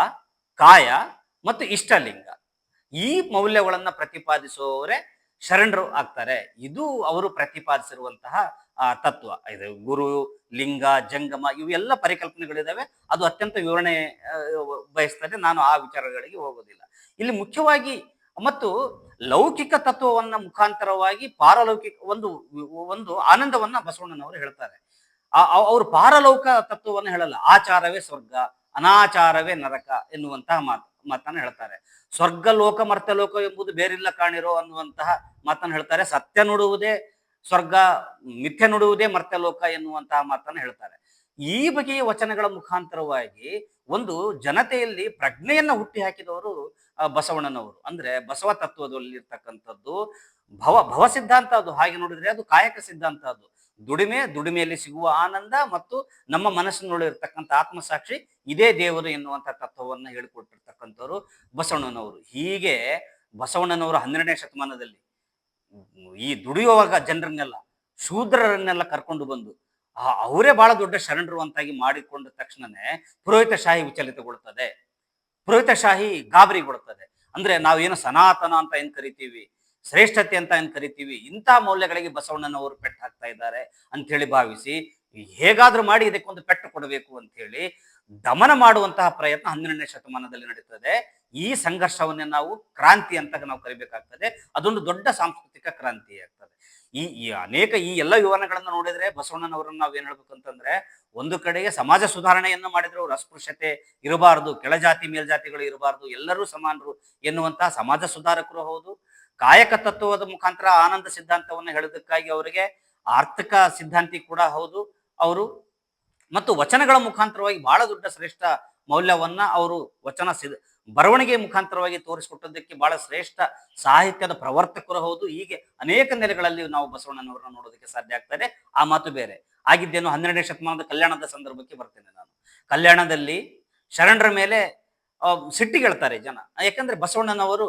ಕಾಯ ಮತ್ತು ಇಷ್ಟಲಿಂಗ. ಈ ಮೌಲ್ಯಗಳನ್ನ ಪ್ರತಿಪಾದಿಸುವವರೇ ಶರಣರು ಆಗ್ತಾರೆ. ಇದು ಅವರು ಪ್ರತಿಪಾದಿಸಿರುವಂತಹ ಆ, ತತ್ವ. ಇದು ಗುರು ಲಿಂಗ ಜಂಗಮ ಇವೆಲ್ಲ ಪರಿಕಲ್ಪನೆಗಳಿದಾವೆ. ಅದು ಅತ್ಯಂತ ವಿವರಣೆ ಬಯಸ್ತದೆ ನಾನು ಆ ವಿಚಾರಗಳಿಗೆ ಹೋಗೋದಿಲ್ಲ. ಇಲ್ಲಿ ಮುಖ್ಯವಾಗಿ ಮತ್ತು ಲೌಕಿಕ ತತ್ವವನ್ನ ಮುಖಾಂತರವಾಗಿ ಪಾರಲೌಕಿಕ ಒಂದು ಒಂದು ಆನಂದವನ್ನ ಬಸವಣ್ಣನವರು ಹೇಳ್ತಾರೆ. ಅವರು ಪಾರಲೌಕ ತತ್ವವನ್ನ ಹೇಳಲ್ಲ. ಆಚಾರವೇ ಸ್ವರ್ಗ, ಅನಾಚಾರವೇ ನರಕ ಎನ್ನುವಂತಹ ಮಾತು ಮಾತನ್ನ ಹೇಳ್ತಾರೆ. ಸ್ವರ್ಗ ಲೋಕ ಮರ್ತ ಲೋಕ ಎಂಬುದು ಬೇರಿಲ್ಲ ಕಾಣಿರೋ ಅನ್ನುವಂತಹ ಮಾತನ್ನು ಹೇಳ್ತಾರೆ. ಸತ್ಯ ನೋಡುವುದೇ ಸ್ವರ್ಗ, ಮಿಥ್ಯ ನುಡುವುದೇ ಮರ್ತ್ಯ ಲೋಕ ಎನ್ನುವಂತಹ ಮಾತನ್ನು ಹೇಳ್ತಾರೆ. ಈ ಬಗೆಯ ವಚನಗಳ ಮುಖಾಂತರವಾಗಿ ಒಂದು ಜನತೆಯಲ್ಲಿ ಪ್ರಜ್ಞೆಯನ್ನ ಹುಟ್ಟಿ ಹಾಕಿದವರು ಬಸವಣ್ಣನವರು. ಅಂದ್ರೆ ಬಸವ ತತ್ವದಲ್ಲಿ ಇರ್ತಕ್ಕಂಥದ್ದು ಭವ ಭವ ಸಿದ್ಧಾಂತ ಅದು. ಹಾಗೆ ನೋಡಿದ್ರೆ ಅದು ಕಾಯಕ ಸಿದ್ಧಾಂತ ಅದು. ದುಡಿಮೆ, ದುಡಿಮೆಯಲ್ಲಿ ಸಿಗುವ ಆನಂದ ಮತ್ತು ನಮ್ಮ ಮನಸ್ಸಿನೊಳಗಿರ್ತಕ್ಕಂಥ ಆತ್ಮಸಾಕ್ಷಿ ಇದೇ ದೇವರು ಎನ್ನುವಂಥ ತತ್ವವನ್ನ ಹೇಳಿಕೊಟ್ಟಿರ್ತಕ್ಕಂಥವ್ರು ಬಸವಣ್ಣನವರು. ಹೀಗೆ ಬಸವಣ್ಣನವರು ಹನ್ನೆರಡನೇ ಶತಮಾನದಲ್ಲಿ ಈ ದುಡಿಯುವಾಗ ಜನರನ್ನೆಲ್ಲ, ಶೂದ್ರರನ್ನೆಲ್ಲ ಕರ್ಕೊಂಡು ಬಂದು, ಆ- ಅವರೇ ಬಹಳ ದೊಡ್ಡ ಶರಣರು ಅಂತಾಗಿ ಮಾಡಿಕೊಂಡ ತಕ್ಷಣನೇ ಪುರೋಹಿತಶಾಹಿ ವಿಚಲಿತಗೊಳ್ತದೆ. ಪುರೋಹಿತಶಾಹಿ ಗಾಬರಿಗೊಳ್ತದೆ. ಅಂದ್ರೆ ನಾವೇನು ಸನಾತನ ಅಂತ ಏನ್ ಕರಿತೀವಿ? ಶ್ರೇಷ್ಠತೆ ಅಂತ ಏನು ಕರಿತೀವಿ? ಇಂಥ ಮೌಲ್ಯಗಳಿಗೆ ಬಸವಣ್ಣನವರು ಪೆಟ್ಟು ಹಾಕ್ತಾ ಇದ್ದಾರೆ ಅಂತ ಹೇಳಿ ಭಾವಿಸಿ, ಹೇಗಾದ್ರೂ ಮಾಡಿ ಇದಕ್ಕೊಂದು ಪೆಟ್ಟು ಕೊಡಬೇಕು ಅಂತ ಹೇಳಿ ದಮನ ಮಾಡುವಂತಹ ಪ್ರಯತ್ನ ಹನ್ನೆರಡನೇ ಶತಮಾನದಲ್ಲಿ ನಡೀತದೆ. ಈ ಸಂಘರ್ಷವನ್ನೇ ನಾವು ಕ್ರಾಂತಿ ಅಂತ ನಾವು ಕರಿಬೇಕಾಗ್ತದೆ. ಅದೊಂದು ದೊಡ್ಡ ಸಾಂಸ್ಕೃತಿಕ ಕ್ರಾಂತಿ ಆಗ್ತದೆ. ಈ ಅನೇಕ ಈ ಎಲ್ಲ ವಿವರಣೆಗಳನ್ನ ನೋಡಿದ್ರೆ ಬಸವಣ್ಣನವರನ್ನ ನಾವು ಏನ್ ಹೇಳ್ಬೇಕಂತಂದ್ರೆ, ಒಂದು ಕಡೆಗೆ ಸಮಾಜ ಸುಧಾರಣೆಯನ್ನು ಮಾಡಿದ್ರು ಅವರು ಅಸ್ಪೃಶ್ಯತೆ ಇರಬಾರದು, ಕೆಳಜಾತಿ ಮೇಲ್ಜಾತಿಗಳು ಇರಬಾರದು, ಎಲ್ಲರೂ ಸಮಾನರು ಎನ್ನುವಂತಹ ಸಮಾಜ ಸುಧಾರಕರು ಹೌದು. ಕಾಯಕ ತತ್ವದ ಮುಖಾಂತರ ಆನಂದ ಸಿದ್ಧಾಂತವನ್ನು ಹೇಳೋದಕ್ಕಾಗಿ ಅವರಿಗೆ ಆರ್ಥಿಕ ಸಿದ್ಧಾಂತಿ ಕೂಡ ಹೌದು. ಅವರು ಮತ್ತು ವಚನಗಳ ಮುಖಾಂತರವಾಗಿ ಬಹಳ ದೊಡ್ಡ ಶ್ರೇಷ್ಠ ಮೌಲ್ಯವನ್ನ ಅವರು ವಚನ ಸಿದ್, ಬರವಣಿಗೆ ಮುಖಾಂತರವಾಗಿ ತೋರಿಸಿಕೊಟ್ಟದ್ದಕ್ಕೆ ಬಹಳ ಶ್ರೇಷ್ಠ ಸಾಹಿತ್ಯದ ಪ್ರವರ್ತಕರು ಹೌದು. ಹೀಗೆ ಅನೇಕ ನೆಲೆಗಳಲ್ಲಿ ನಾವು ಬಸವಣ್ಣನವರನ್ನ ನೋಡೋದಕ್ಕೆ ಸಾಧ್ಯ ಆಗ್ತದೆ. ಆ ಮಾತು ಬೇರೆ. ಆಗಿದ್ದೇನು ಹನ್ನೆರಡನೇ ಶತಮಾನದ ಕಲ್ಯಾಣದ ಸಂದರ್ಭಕ್ಕೆ ಬರ್ತೇನೆ ನಾನು. ಕಲ್ಯಾಣದಲ್ಲಿ ಶರಣರ ಮೇಲೆ ಸಿಟ್ಟಿಗೆಳ್ತಾರೆ ಜನ. ಯಾಕಂದ್ರೆ ಬಸವಣ್ಣನವರು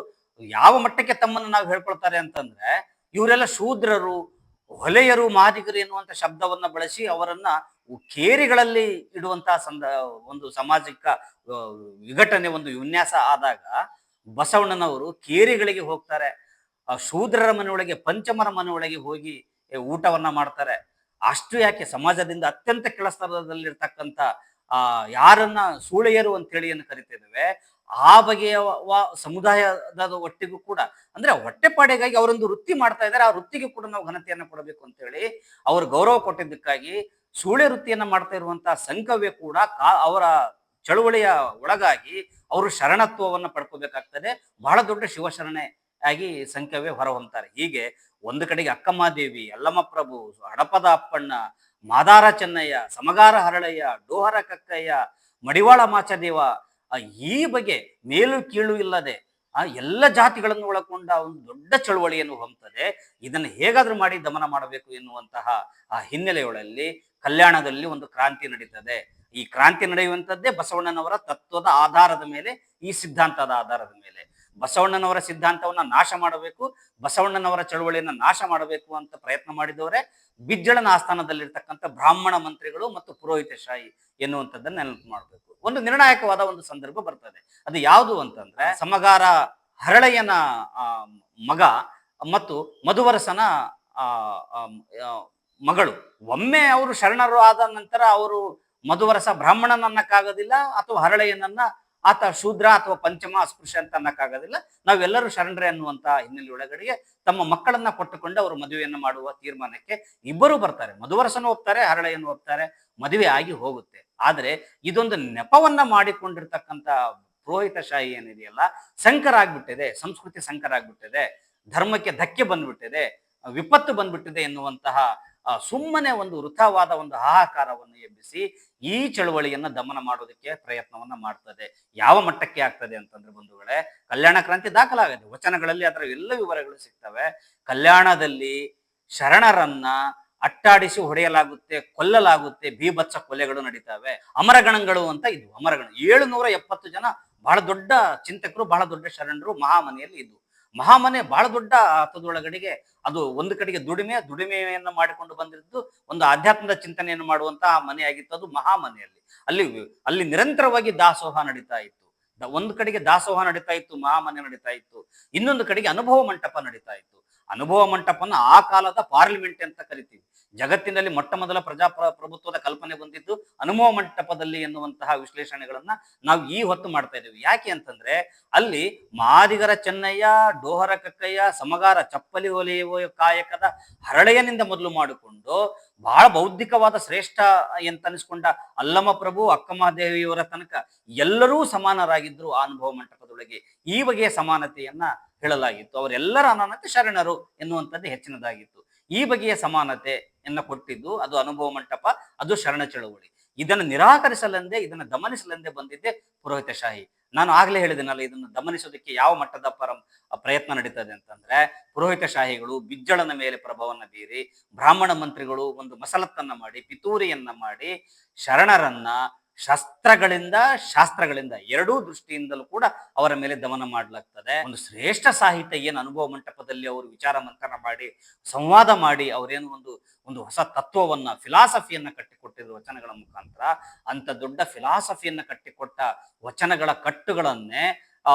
ಯಾವ ಮಟ್ಟಕ್ಕೆ ತಮ್ಮನ್ನು ನಾವು ಹೇಳ್ಕೊಳ್ತಾರೆ ಅಂತಂದ್ರೆ, ಇವರೆಲ್ಲ ಶೂದ್ರರು, ಹೊಲೆಯರು, ಮಾದಿಗರು ಎನ್ನುವಂತ ಶಬ್ದವನ್ನ ಬಳಸಿ ಅವರನ್ನ ಕೇರಿಗಳಲ್ಲಿ ಇಡುವಂತಹ ಸಂದ, ಒಂದು ಸಾಮಾಜಿಕ ವಿಘಟನೆ, ಒಂದು ವಿನ್ಯಾಸ ಆದಾಗ ಬಸವಣ್ಣನವರು ಕೇರಿಗಳಿಗೆ ಹೋಗ್ತಾರೆ. ಆ ಶೂದ್ರರ ಮನೆಯೊಳಗೆ, ಪಂಚಮರ ಮನೆಯೊಳಗೆ ಹೋಗಿ ಊಟವನ್ನ ಮಾಡ್ತಾರೆ. ಅಷ್ಟು ಯಾಕೆ ಸಮಾಜದಿಂದ ಅತ್ಯಂತ ಕೆಳಸ್ತರದಲ್ಲಿರ್ತಕ್ಕಂಥ, ಆ, ಯಾರನ್ನ ಸೂಳೆಯರು ಅಂತೇಳಿ ಏನು ಕರಿತಿದ್ದೇವೆ ಆ ಬಗೆಯ ಸಮುದಾಯದ ಒಟ್ಟಿಗೂ ಕೂಡ, ಅಂದ್ರೆ ಹೊಟ್ಟೆಪಾಡಿಗಾಗಿ ಅವರೊಂದು ವೃತ್ತಿ ಮಾಡ್ತಾ ಇದ್ದಾರೆ, ಆ ವೃತ್ತಿಗೆ ಕೂಡ ನಾವು ಘನತೆಯನ್ನು ಕೊಡಬೇಕು ಅಂತ ಹೇಳಿ ಅವರು ಗೌರವ ಕೊಟ್ಟಿದ್ದಕ್ಕಾಗಿ ಸೂಳೆ ವೃತ್ತಿಯನ್ನ ಮಾಡ್ತಾ ಇರುವಂತಹ ಸಂಘವೇ ಕೂಡ ಕಾ, ಅವರ ಚಳುವಳಿಯ ಒಳಗಾಗಿ ಅವರು ಶರಣತ್ವವನ್ನು ಪಡ್ಕೋಬೇಕಾಗ್ತದೆ. ಬಹಳ ದೊಡ್ಡ ಶಿವಶರಣೆ ಆಗಿ ಸಂಖ್ಯವೇ ಹೊರಹೊಂತಾರೆ ಹೀಗೆ ಒಂದು ಕಡೆಗೆ ಅಕ್ಕಮ್ಮಾದೇವಿ ಯಲ್ಲಮ್ಮ ಪ್ರಭು ಹಡಪದ ಅಪ್ಪಣ್ಣ ಮಾದಾರ ಚೆನ್ನಯ್ಯ, ಸಮಗಾರ ಹರಳಯ್ಯ ಡೋಹರ ಕಕ್ಕಯ್ಯ ಮಡಿವಾಳ ಮಾಚದೇವ ಆ, ಈ ಬಗ್ಗೆ ಮೇಲು ಕೀಳು ಇಲ್ಲದೆ ಆ ಎಲ್ಲ ಜಾತಿಗಳನ್ನು ಒಳಗೊಂಡ ಒಂದು ದೊಡ್ಡ ಚಳುವಳಿಯನ್ನು ಹೊಮ್ತದೆ ಇದನ್ನು ಹೇಗಾದ್ರೂ ಮಾಡಿ ದಮನ ಮಾಡಬೇಕು ಎನ್ನುವಂತಹ ಆ ಹಿನ್ನೆಲೆಯೊಳಲ್ಲಿ ಕಲ್ಯಾಣದಲ್ಲಿ ಒಂದು ಕ್ರಾಂತಿ ನಡೀತದೆ. ಈ ಕ್ರಾಂತಿ ನಡೆಯುವಂಥದ್ದೇ ಬಸವಣ್ಣನವರ ತತ್ವದ ಆಧಾರದ ಮೇಲೆ ಈ ಸಿದ್ಧಾಂತದ ಆಧಾರದ ಮೇಲೆ. ಬಸವಣ್ಣನವರ ಸಿದ್ಧಾಂತವನ್ನ ನಾಶ ಮಾಡಬೇಕು ಬಸವಣ್ಣನವರ ಚಳುವಳಿಯನ್ನ ನಾಶ ಮಾಡಬೇಕು ಅಂತ ಪ್ರಯತ್ನ ಮಾಡಿದವರೇ ಬಿಜ್ಜಳನ ಆಸ್ಥಾನದಲ್ಲಿರ್ತಕ್ಕಂಥ ಬ್ರಾಹ್ಮಣ ಮಂತ್ರಿಗಳು ಮತ್ತು ಪುರೋಹಿತಶಾಹಿ ಎನ್ನುವಂಥದ್ದನ್ನ ನೆನಪು ಮಾಡಬೇಕು. ಒಂದು ನಿರ್ಣಾಯಕವಾದ ಒಂದು ಸಂದರ್ಭ ಬರ್ತದೆ. ಅದು ಯಾವುದು ಅಂತಂದ್ರೆ ಸಮಗಾರ ಹರಳಯ್ಯನ ಆ, ಮಗ ಮತ್ತು ಮಧುವರಸನ ಮಗಳು. ಒಮ್ಮೆ ಅವರು ಶರಣರು ಆದ ನಂತರ ಅವರು ಮಧುವರಸ ಬ್ರಾಹ್ಮಣನನ್ನಕ್ಕಾಗೋದಿಲ್ಲ ಅಥವಾ ಹರಳೆಯನನ್ನ ಆತ ಶೂದ್ರ ಅಥವಾ ಪಂಚಮ ಅಸ್ಪೃಶ್ಯ ಅಂತ ಅನ್ನಕ್ಕಾಗೋದಿಲ್ಲ. ನಾವೆಲ್ಲರೂ ಶರಣರೇ ಅನ್ನುವಂತ ಹಿನ್ನೆಲೆ ಒಳಗಡೆಗೆ ತಮ್ಮ ಮಕ್ಕಳನ್ನ ಕೊಟ್ಟುಕೊಂಡು ಅವರು ಮದುವೆಯನ್ನು ಮಾಡುವ ತೀರ್ಮಾನಕ್ಕೆ ಇಬ್ಬರು ಬರ್ತಾರೆ. ಮಧುವರಸನು ಒಪ್ತಾರೆ ಹರಳೆಯನ್ನು ಒಪ್ತಾರೆ, ಮದುವೆ ಆಗಿ ಹೋಗುತ್ತೆ. ಆದ್ರೆ ಇದೊಂದು ನೆಪವನ್ನ ಮಾಡಿಕೊಂಡಿರ್ತಕ್ಕಂಥ ಪುರೋಹಿತಶಾಹಿ ಏನಿದೆಯಲ್ಲ, ಸಂಕರ ಆಗ್ಬಿಟ್ಟಿದೆ, ಸಂಸ್ಕೃತಿ ಸಂಕರ ಆಗ್ಬಿಟ್ಟಿದೆ, ಧರ್ಮಕ್ಕೆ ಧಕ್ಕೆ ಬಂದ್ಬಿಟ್ಟಿದೆ, ವಿಪತ್ತು ಬಂದ್ಬಿಟ್ಟಿದೆ ಎನ್ನುವಂತಹ ಸುಮ್ಮನೆ ಒಂದು ವೃಥವಾದ ಒಂದು ಹಾಹಾಕಾರವನ್ನು ಎಬ್ಬಿಸಿ ಈ ಚಳುವಳಿಯನ್ನ ದಮನ ಮಾಡೋದಕ್ಕೆ ಪ್ರಯತ್ನವನ್ನ ಮಾಡ್ತದೆ. ಯಾವ ಮಟ್ಟಕ್ಕೆ ಆಗ್ತದೆ ಅಂತಂದ್ರೆ ಬಂಧುಗಳೇ, ಕಲ್ಯಾಣ ಕ್ರಾಂತಿ ದಾಖಲಾಗುತ್ತೆ ವಚನಗಳಲ್ಲಿ ಅದರ ಎಲ್ಲ ವಿವರಗಳು ಸಿಗ್ತವೆ. ಕಲ್ಯಾಣದಲ್ಲಿ ಶರಣರನ್ನ ಅಟ್ಟಾಡಿಸಿ ಹೊಡೆಯಲಾಗುತ್ತೆ, ಕೊಲ್ಲಲಾಗುತ್ತೆ, ಬೀಭತ್ಸ ಕೊಲೆಗಳು ನಡೀತವೆ. ಅಮರಗಣಗಳು ಅಂತ ಇದ್ವು ಅಮರಗಣ. ಏಳುನೂರ ಎಪ್ಪತ್ತು ಜನ ಬಹಳ ದೊಡ್ಡ ಚಿಂತಕರು, ಬಹಳ ದೊಡ್ಡ ಶರಣರು ಮಹಾಮನೆಯಲ್ಲಿ ಇದ್ವು ಮಹಾಮನೆ ಬಹಳ ದೊಡ್ಡ ಅರ್ಥದೊಳಗಡೆಗೆ ಅದು ಒಂದು ಕಡೆಗೆ ದುಡಿಮೆ, ದುಡಿಮೆಯನ್ನು ಮಾಡಿಕೊಂಡು ಬಂದಿದ್ದು ಒಂದು ಆಧ್ಯಾತ್ಮದ ಚಿಂತನೆಯನ್ನು ಮಾಡುವಂತಹ ಮನೆಯಾಗಿತ್ತು ಅದು ಮಹಾಮನೆಯಲ್ಲಿ. ಅಲ್ಲಿ ಅಲ್ಲಿ ನಿರಂತರವಾಗಿ ದಾಸೋಹ ನಡೀತಾ ಇತ್ತು. ಒಂದು ಕಡೆಗೆ ದಾಸೋಹ ನಡೀತಾ ಇತ್ತು, ಮಹಾಮನೆ ನಡೀತಾ ಇತ್ತು. ಇನ್ನೊಂದು ಕಡೆಗೆ ಅನುಭವ ಮಂಟಪ ನಡೀತಾ ಇತ್ತು. ಅನುಭವ ಮಂಟಪನ ಆ ಕಾಲದ ಪಾರ್ಲಿಮೆಂಟ್ ಅಂತ ಕರಿತೀವಿ. ಜಗತ್ತಿನಲ್ಲಿ ಮೊಟ್ಟ ಮೊದಲ ಪ್ರಜಾಪ್ರಭುತ್ವದ ಕಲ್ಪನೆ ಬಂದಿದ್ದು ಅನುಭವ ಮಂಟಪದಲ್ಲಿ ಎನ್ನುವಂತಹ ವಿಶ್ಲೇಷಣೆಗಳನ್ನ ನಾವು ಈ ಹೊತ್ತು ಮಾಡ್ತಾ ಇದ್ದೀವಿ. ಯಾಕೆ ಅಂತಂದ್ರೆ ಅಲ್ಲಿ ಮಾದಿಗರ ಚೆನ್ನಯ್ಯ, ಡೋಹರ ಕಕ್ಕಯ್ಯ, ಸಮಗಾರ ಚಪ್ಪಲಿ ಹೊಲೆಯುವ ಕಾಯಕದ ಹರಳೆಯನಿಂದ ಮೊದಲು ಮಾಡಿಕೊಂಡು ಬಹಳ ಬೌದ್ಧಿಕವಾದ ಶ್ರೇಷ್ಠ ಅಂತ ಅನಿಸ್ಕೊಂಡ ಅಲ್ಲಮ ಪ್ರಭು ಅಕ್ಕಮಹಾದೇವಿಯವರ ತನಕ ಎಲ್ಲರೂ ಸಮಾನರಾಗಿದ್ರು ಆ ಅನುಭವ ಮಂಟಪದೊಳಗೆ. ಈ ಬಗೆಯ ಸಮಾನತೆಯನ್ನ ಹೇಳಲಾಗಿತ್ತು. ಅವರೆಲ್ಲರ ಅನಾನತೆ ಶರಣರು ಎನ್ನುವಂಥದ್ದು ಹೆಚ್ಚಿನದಾಗಿತ್ತು. ಈ ಬಗೆಯ ಸಮಾನತೆಯನ್ನ ಕೊಟ್ಟಿದ್ದು ಅದು ಅನುಭವ ಮಂಟಪ, ಅದು ಶರಣ ಚಳುವಳಿ. ಇದನ್ನು ನಿರಾಕರಿಸಲೆಂದೇ, ಇದನ್ನು ದಮನಿಸಲೆಂದೇ ಬಂದಿದ್ದೆ ಪುರೋಹಿತಶಾಹಿ. ನಾನು ಆಗ್ಲೇ ಹೇಳಿದೆನಲ್ಲ, ಇದನ್ನು ದಮನಿಸೋದಕ್ಕೆ ಯಾವ ಮಟ್ಟದ ಪರಂ ಪ್ರಯತ್ನ ನಡೀತದೆ ಅಂತಂದ್ರೆ, ಪುರೋಹಿತಶಾಹಿಗಳು ಬಿಜ್ಜಳನ ಮೇಲೆ ಪ್ರಭಾವವನ್ನು ಬೀರಿ, ಬ್ರಾಹ್ಮಣ ಮಂತ್ರಿಗಳು ಒಂದು ಮಸಲತ್ತನ್ನ ಮಾಡಿ, ಪಿತೂರಿಯನ್ನ ಮಾಡಿ, ಶರಣರನ್ನ ಶಸ್ತ್ರಗಳಿಂದ, ಶಾಸ್ತ್ರಗಳಿಂದ ಎರಡೂ ದೃಷ್ಟಿಯಿಂದಲೂ ಕೂಡ ಅವರ ಮೇಲೆ ದಮನ ಮಾಡಲಾಗ್ತದೆ. ಒಂದು ಶ್ರೇಷ್ಠ ಸಾಹಿತ್ಯ ಏನು ಅನುಭವ ಮಂಟಪದಲ್ಲಿ ಅವರು ವಿಚಾರ ಮಂಥನ ಮಾಡಿ, ಸಂವಾದ ಮಾಡಿ, ಅವರೇನು ಒಂದು ಒಂದು ಹೊಸ ತತ್ವವನ್ನ ಫಿಲಾಸಫಿಯನ್ನ ಕಟ್ಟಿಕೊಟ್ಟಿರುವ ವಚನಗಳ ಮುಖಾಂತರ ಅಂತ ದೊಡ್ಡ ಫಿಲಾಸಫಿಯನ್ನ ಕಟ್ಟಿಕೊಟ್ಟ ವಚನಗಳ ಕಟ್ಟುಗಳನ್ನೇ, ಆ